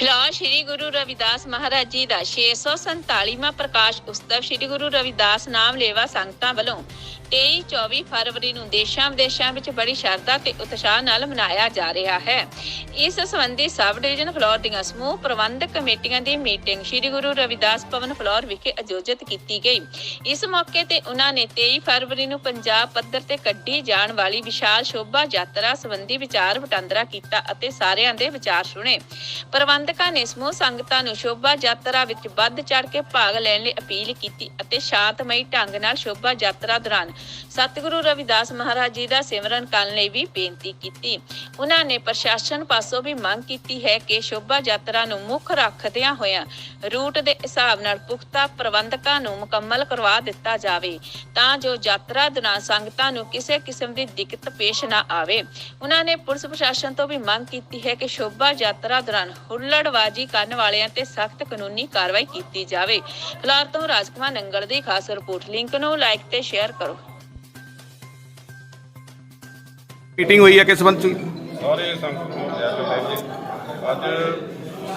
ਫਿਲਹਾਲ ਸ੍ਰੀ ਗੁਰੂ ਰਵਿਦਾਸ ਮਹਾਰਾਜ ਜੀ ਦਾ 647ਵਾਂ ਪ੍ਰਕਾਸ਼ ਉਤਸਵ ਸ੍ਰੀ ਗੁਰੂ ਰਵਿਦਾਸ ਨਾਮ ਲੇਵਾ ਸੰਗਤਾਂ ਵੱਲੋਂ 23 24 ਫਰਵਰੀ ਨੂੰ ਦੇਸ਼ਾਂ ਵਿਦੇਸ਼ਾਂ ਵਿੱਚ ਬੜੀ ਸ਼ਰਧਾ ਤੇ ਉਤਸ਼ਾਹ ਨਾਲ ਮਨਾਇਆ ਜਾ ਰਿਹਾ ਹੈ। ਇਸ ਸੰਬੰਧੀ ਸਬ ਡਿਵੀਜ਼ਨ ਫਲੋਰ ਦੀਆਂ ਸਮੂਹ ਪ੍ਰਬੰਧਕ ਕਮੇਟੀਆਂ ਦੀ ਮੀਟਿੰਗ ਸ੍ਰੀ ਗੁਰੂ ਰਵਿਦਾਸ ਭਵਨ ਫਲੋਰ ਵਿਖੇ ਆਯੋਜਿਤ ਕੀਤੀ ਗਈ। ਇਸ ਮੌਕੇ ਤੇ ਉਹਨਾਂ ਨੇ 23 ਫਰਵਰੀ ਨੂੰ ਪੰਜਾਬ ਪੱਧਰ ਤੇ ਕੱਢੀ ਜਾਣ ਵਾਲੀ ਵਿਸ਼ਾਲ ਸ਼ੋਭਾ ਯਾਤਰਾ ਸੰਬੰਧੀ ਵਿਚਾਰ ਵਟਾਂਦਰਾ ਕੀਤਾ ਅਤੇ ਸਾਰਿਆਂ ਦੇ ਵਿਚਾਰ ਸੁਣੇ। ਪ੍ਰਬੰਧ ਪ੍ਰਬੰਧਕਾਂ ਨੇ ਸਮੂਹ ਸੰਗਤਾਂ ਨੂੰ ਸ਼ੋਭਾ ਯਾਤਰਾ ਵਿੱਚ ਵੱਧ ਚੜ ਕੇ ਭਾਗ ਲੈਣ ਲਈ ਅਪੀਲ ਕੀਤੀ ਅਤੇ ਸ਼ਾਂਤਮਈ ਢੰਗ ਨਾਲ ਸ਼ੋਭਾ ਯਾਤਰਾ ਦੌਰਾਨ ਸਤਿਗੁਰੂ ਰਵਿਦਾਸ ਮਹਾਰਾਜ ਜੀ ਦਾ ਸਿਮਰਨ ਕਰਨ ਲਈ ਵੀ ਬੇਨਤੀ ਕੀਤੀ। ਉਹਨਾਂ ਨੇ ਪ੍ਰਸ਼ਾਸਨ ਪਾਸੋਂ ਵੀ ਮੰਗ ਕੀਤੀ ਹੈ ਕਿ ਸ਼ੋਭਾ ਯਾਤਰਾ ਨੂੰ ਮੁੱਖ ਰੱਖਦਿਆਂ ਹੋਇਆਂ ਰੂਟ ਦੇ ਹਿਸਾਬ ਨਾਲ ਪੁਖਤਾ ਪ੍ਰਬੰਧਕਾਂ ਨੂੰ ਮੁਕੰਮਲ ਕਰਵਾ ਦਿੱਤਾ ਜਾਵੇ ਤਾਂ ਜੋ ਯਾਤਰਾ ਦੌਰਾਨ ਸੰਗਤਾਂ ਨੂੰ ਕਿਸੇ ਕਿਸਮ ਦੀ ਦਿੱਕਤ ਪੇਸ਼ ਨਾ ਆਵੇ। ਉਹਨਾਂ ਨੇ ਪੁਲਿਸ ਪ੍ਰਸ਼ਾਸਨ ਤੋਂ ਵੀ ਮੰਗ ਕੀਤੀ ਹੈ ਕਿ ਸ਼ੋਭਾ ਯਾਤਰਾ ਦੌਰਾਨ ਹੁੱਲੜਬਾਜ਼ੀ ਕਰਨ ਵਾਲਿਆਂ ਤੇ ਸਖਤ ਕਾਨੂੰਨੀ ਕਾਰਵਾਈ ਕੀਤੀ ਜਾਵੇ। ਫਿਲਹਾਲ ਤੋਂ ਰਾਜਕੁਮਾਰ ਨੰਗਲ ਦੀ ਖਾਸ ਰਿਪੋਰਟ ਲਿੰਕ ਨੂੰ ਲਾਈਕ ਤੇ ਸ਼ੇਅਰ ਕਰੋ। ਮੀਟਿੰਗ ਹੋਈ ਹੈ ਕਿਸ ਸੰਬੰਧ ਚ? ਸਾਰੇ ਸੰਗਤ ਨੂੰ ਜੈ ਜੈ ਜੀ ਅੱਜ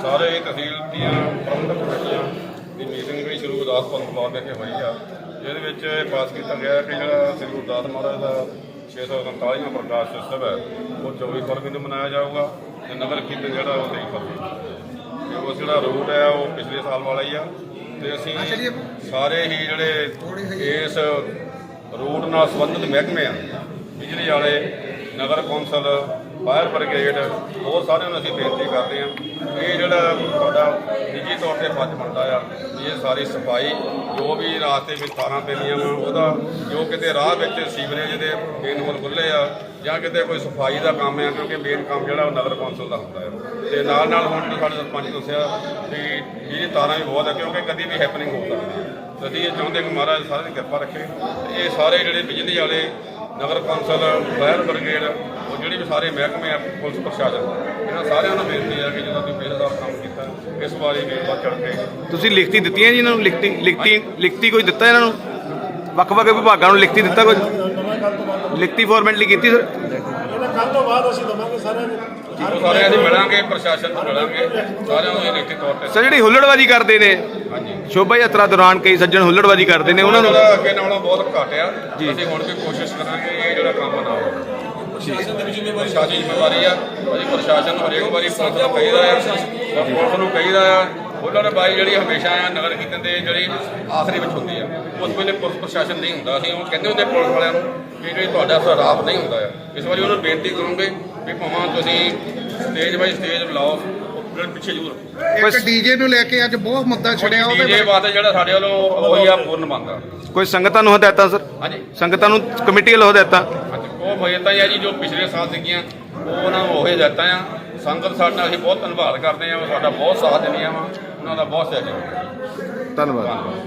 ਸਾਰੇ ਤਹਿਸੀਲ ਦੀਆਂ ਪ੍ਰਬੰਧਕ ਕਮੇਟੀਆਂ ਦੀ ਮੀਟਿੰਗ ਵੀ ਸ਼ੁਰੂ ਗੁਰਦਾਸ ਪੰਥ ਬਲਾਕ ਵਿਖੇ ਹੋਈ ਆ। ਜਿਹਦੇ ਵਿੱਚ ਇਹ ਪਾਸ ਕੀਤਾ ਗਿਆ ਕਿ ਜਿਹੜਾ ਸ੍ਰੀ ਗੁਰਦਾਸ ਮਹਾਰਾਜ ਦਾ 647ਵਾਂ ਪ੍ਰਕਾਸ਼ ਉਤਸਵ ਹੈ। ਉਹ 24 ਫਰਵਰੀ ਨੂੰ ਮਨਾਇਆ ਜਾਊਗਾ ਤੇ ਨਗਰ ਕੀਰਤਨ ਜਿਹੜਾ ਉਹ 23 ਫਰਵਰੀ। ਤੇ ਉਹ ਜਿਹੜਾ ਰੂਟ ਹੈ ਉਹ ਪਿਛਲੇ ਸਾਲ ਵਾਲਾ ਹੀ ਆ। ਤੇ ਅਸੀਂ ਸਾਰੇ ਹੀ ਜਿਹੜੇ ਇਸ ਰੂਟ ਨਾਲ ਸੰਬੰਧਿਤ ਮਹਿਕਮੇ ਆ ਬਿਜਲੀ ਵਾਲੇ ਨਗਰ ਕੌਂਸਲ ਫਾਇਰ ਬ੍ਰਿਗੇਡ ਹੋਰ ਸਾਰਿਆਂ ਨੂੰ ਅਸੀਂ ਬੇਨਤੀ ਕਰਦੇ ਹਾਂ। ਇਹ ਜਿਹੜਾ ਤੁਹਾਡਾ ਨਿੱਜੀ ਤੌਰ ਤੇ ਫਰਜ਼ ਬਣਦਾ ਆ, ਇਹ ਸਾਰੀ ਸਫ਼ਾਈ, ਜੋ ਵੀ ਰਾਸਤੇ ਵਿੱਚ ਤਾਰਾਂ ਪੈਂਦੀਆਂ ਵਾ, ਉਹਦਾ ਜੋ ਕਿਤੇ ਰਾਹ ਵਿੱਚ ਸੀਵਰੇਜ ਦੇ ਮੇਨ ਬੇਨਮਲ ਖੁੱਲੇ ਆ, ਜਾਂ ਕਿਤੇ ਕੋਈ ਸਫ਼ਾਈ ਦਾ ਕੰਮ ਆ, ਕਿਉਂਕਿ ਮੇਨ ਕੰਮ ਜਿਹੜਾ ਉਹ ਨਗਰ ਕੌਂਸਲ ਦਾ ਹੁੰਦਾ ਹੈ ਤੇ ਨਾਲ ਨਾਲ ਹੁਣ ਜੋ ਸਾਡੇ ਸਰਪੰਚ ਦੱਸਿਆ ਵੀ ਇਹ ਤਾਰਾਂ ਵੀ ਬਹੁਤ ਆ, ਕਿਉਂਕਿ ਕਦੀ ਵੀ ਹੈਪਨਿੰਗ ਹੋ ਸਕਦੀ ਹੈ ਅਸੀਂ ਇਹ ਚਾਹੁੰਦੇ ਕਿ ਮਹਾਰਾਜ ਸਾਰਿਆਂ ਦੀ ਕਿਰਪਾ ਰੱਖੇ। ਇਹ ਸਾਰੇ ਜਿਹੜੇ ਬਿਜਲੀ ਵਾਲੇ ਨਗਰ ਕੌਂਸਲ ਫਾਇਰ ਬ੍ਰਿਗੇਡ ਜਿਹੜੇ ਵੀ ਸਾਰੇ ਮਹਿਕਮੇ ਆ ਪੁਲਿਸ ਪ੍ਰਸ਼ਾਸਨ ਇਹਨਾਂ ਸਾਰਿਆਂ ਨੂੰ ਬੇਨਤੀ ਹੈ ਕਿ ਜਦੋਂ ਤੁਸੀਂ ਸਾਲ ਕੰਮ ਕੀਤਾ ਇਸ ਵਾਰੀ ਵੀ ਵੱਧ ਚੜ ਕੇ ਤੁਸੀਂ ਲਿਖਤੀ ਦਿੱਤੀਆਂ ਜੀ ਇਹਨਾਂ ਨੂੰ? ਲਿਖਤੀ ਲਿਖਤੀ ਲਿਖਤੀ ਕੋਈ ਦਿੱਤਾ ਇਹਨਾਂ ਨੂੰ? ਵੱਖ-ਵੱਖ ਵਿਭਾਗਾਂ ਨੂੰ ਲਿਖਤੀ ਦਿੱਤਾ ਕੁਝ ਲਿਖਤੀ ਫਾਰਮੈਟਲੀ ਕੀਤੀ ਸਰ ਕੱਲ ਤੋਂ ਬਾਅਦ ਅਸੀਂ ਦਵਾਂਗੇ ਸਾਰਿਆਂ ਨੂੰ। ਉਹ ਸਾਰੇ ਅਸੀਂ ਮਿਲਾਂਗੇ ਪ੍ਰਸ਼ਾਸਨ ਨੂੰ ਮਿਲਾਂਗੇ ਸਾਰਿਆਂ ਨੂੰ ਇਹ ਲਿਖਤੀ ਤੌਰ ਤੇ। ਸਰ ਜਿਹੜੀ ਹੁੱਲੜਬਾਜ਼ੀ ਕਰਦੇ ਨੇ ਹਾਂਜੀ। ਸ਼ੋਭਾ ਯਾਤਰਾ ਦੌਰਾਨ ਕਈ ਸੱਜਣ ਹੁੱਲੜਬਾਜ਼ੀ ਕਰਦੇ ਨੇ ਉਹਨਾਂ ਨੂੰ? ਅੱਗੇ ਨਾਲੋਂ ਬਹੁਤ ਘੱਟ ਆ। ਅਸੀਂ ਹੁਣ ਵੀ ਕੋਸ਼ਿਸ਼ ਕਰਾਂਗੇ ਇਹ ਜਿਹੜਾ ਕੰਮ ਨਾ ਹੋਵੇ। ਪ੍ਰਸ਼ਾਸਨ ਦੀ ਜ਼ਿੰਮੇਵਾਰੀ ਸਾਡੀ ਜ਼ਿੰਮੇਵਾਰੀ ਆ। ਅਸੀਂ ਪ੍ਰਸ਼ਾਸਨ ਨੂੰ ਹਰੇਕ ਵਾਰੀ ਪੁਲਿਸ ਨੂੰ ਕਹੀਦਾ ਆ। ਔਰ ਪੁਲਿਸ ਨੂੰ ਕਹੀਦਾ ਆ। ਉਹਨਾਂ ਨੇ ਬਾਈ ਜਿਹੜੀ ਹਮੇਸ਼ਾ ਆ ਨਗਰ ਕੀਰਤਨ ਦੇ ਜਿਹੜੀ ਆਖਰੀ ਵਿੱਚ ਹੁੰਦੀ ਆ। ਉਸ ਵੇਲੇ ਪੁਲਿਸ ਪ੍ਰਸ਼ਾਸਨ ਨਹੀਂ ਹੁੰਦਾ। ਅਸੀਂ ਉਹ ਕਹਿੰਦੇ ਹੁੰਦੇ ਪੁਲਿਸ ਵਾਲਿਆਂ ਨੂੰ ਕਿ ਜਿਹੜੀ ਤੁਹਾਡਾ ਸਰਾਫ ਨਹੀਂ ਹੁੰਦਾ ਆ। ਇਸ ਵਾਰੀ ਉਹਨੂੰ ਬੇਨਤੀ ਕਰੂੰਗੇ ਵੀ ਭਾਵੇਂ ਤੁਸੀਂ ਸਟੇਜ ਬਾਈ ਸਟੇਜ ਬੁਲਾਓ ਉਹ ਪਿੱਛੇ ਜ਼ਰੂਰ ਰੱਖੋ। ਇੱਕ ਡੀਜੇ ਨੂੰ ਲੈ ਕੇ ਅੱਜ ਬਹੁਤ ਮੁੱਦਾ ਛੜਿਆ ਉਹਦੇ ਡੀਜੇ ਬਾਤ ਜਿਹੜਾ ਸਾਡੇ ਵੱਲੋਂ ਉਹੀ ਆ ਪੂਰਨ ਬੰਦਾ ਕੋਈ ਸੰਗਤਾਂ ਨੂੰ ਹਦਾਇਤਾਂ ਸਰ? ਹਾਂਜੀ। ਸੰਗਤਾਂ ਨੂੰ ਕਮੇਟੀ ਵੱਲੋਂ ਹਦਾਇਤਾਂ? ਹਾਂਜੀ, ਉਹ ਮਜਤਾ ਹੈ ਜੀ ਜੋ ਪਿਛਲੇ ਸਾਲ ਸੀਗੀਆਂ ਉਹ ਉਹਨਾਂ ਨੂੰ ਉਹੇ ਦਿੱਤਾ ਆ। ਸੰਗਤ ਸਾਡੇ ਨਾਲ ਅਸੀਂ ਬਹੁਤ ਧੰਨਵਾਦ ਕਰਦੇ ਆ ਸਾਡਾ ਬਹੁਤ ਸਾਥ ਦਿੰਦੀਆਂ ਵਾ ਉਹਨਾਂ ਦਾ ਬਹੁਤ ਸਹਿਯੋਗ। ਧੰਨਵਾਦ।